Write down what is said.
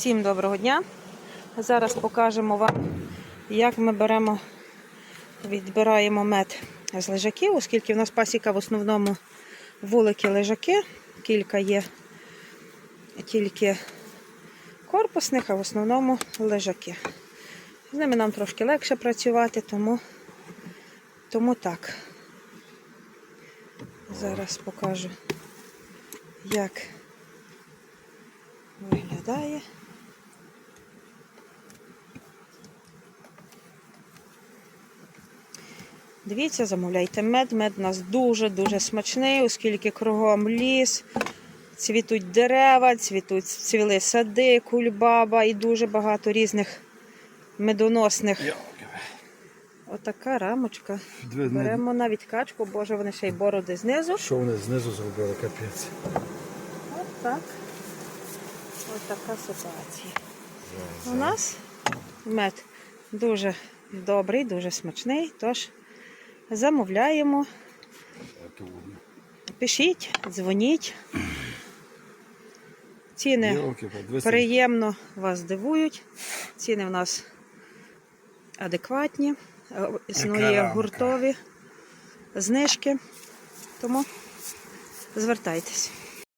Всім доброго дня. Зараз покажемо вам, як ми беремо, відбираємо мед з лежаків, оскільки в нас пасіка в основному вулики лежаки, кілька є тільки корпусних, а в основному лежаки. З ними нам трошки легше працювати, тому, тому так. Зараз покажу, як виглядає. Дивіться, замовляйте мед. Мед у нас дуже-дуже смачний, оскільки кругом ліс, цвітуть дерева, цвітуть, цвіли сади, кульбаба і дуже багато різних медоносних. Отака рамочка. Беремо навіть качку, боже, вони ще й бороди знизу. Що вони знизу зробили, капець. От так. Ось така ситуація. У нас мед дуже добрий, дуже смачний. Тож замовляємо, пишіть, дзвоніть. Ціни приємно вас дивують. Ціни в нас адекватні. Е, Існує гуртові знижки. Тому звертайтесь.